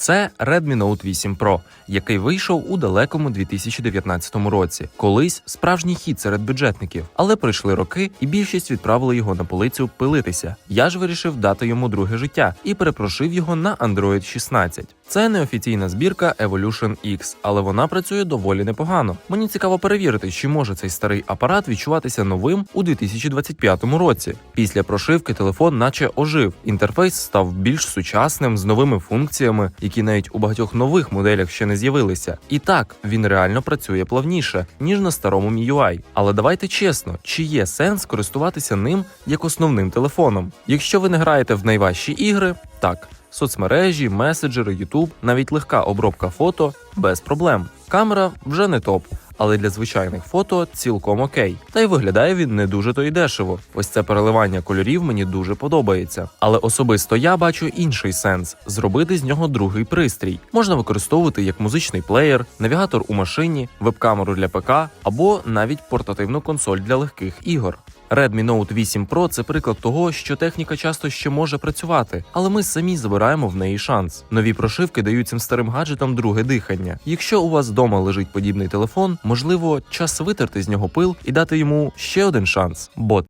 Це Redmi Note 8 Pro, який вийшов у далекому 2019 році. Колись справжній хід серед бюджетників, але пройшли роки, і більшість відправили його на полицю пилитися. Я ж вирішив дати йому друге життя і перепрошив його на Android 16. Це неофіційна збірка Evolution X, але вона працює доволі непогано. Мені цікаво перевірити, чи може цей старий апарат відчуватися новим у 2025 році. Після прошивки телефон, наче ожив. Інтерфейс став більш сучасним з новими функціями, які навіть у багатьох нових моделях ще не з'явилися. І так він реально працює плавніше ніж на старому MIUI. Але давайте чесно, чи є сенс користуватися ним як основним телефоном? Якщо ви не граєте в найважчі ігри, так. Соцмережі, меседжери, YouTube, навіть легка обробка фото без проблем. Камера вже не топ, але для звичайних фото цілком окей. Та й виглядає він не дуже то й дешево. Ось це переливання кольорів мені дуже подобається. Але особисто я бачу інший сенс зробити з нього другий пристрій. Можна використовувати як музичний плеєр, навігатор у машині, веб-камеру для ПК або навіть портативну консоль для легких ігор. Redmi Note 8 Pro – це приклад того, що техніка часто ще може працювати, але ми самі забираємо в неї шанс. Нові прошивки дають цим старим гаджетам друге дихання. Якщо у вас вдома лежить подібний телефон, можливо, час витерти з нього пил і дати йому ще один шанс. Бо